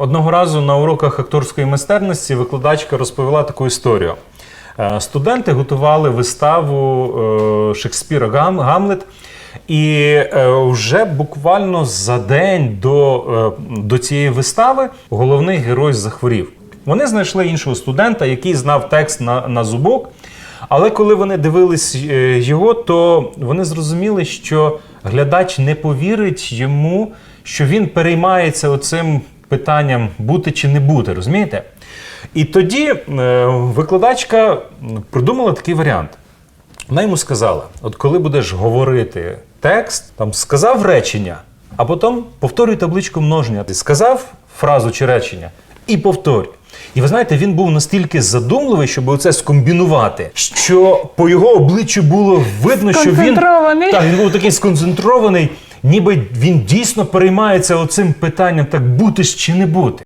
Одного разу на уроках акторської майстерності викладачка розповіла таку історію. Е, Студенти готували виставу е, Шекспіра Гамлет, і е, вже буквально за день до, до цієї вистави головний герой захворів. Вони знайшли іншого студента, який знав текст на, на зубок. Але коли вони дивились його, то вони зрозуміли, що глядач не повірить йому, що він переймається оцим питанням бути чи не бути, розумієте? І тоді е, викладачка придумала такий варіант. Вона йому сказала: от коли будеш говорити текст, там сказав речення, а потім повторюй табличку множення. Ти сказав фразу чи речення і повторюй. І ви знаєте, він був настільки задумливий, щоб оце скомбінувати, що по його обличчю було видно, що він так, він був такий сконцентрований, ніби він дійсно переймається оцим питанням, так бути ж чи не бути.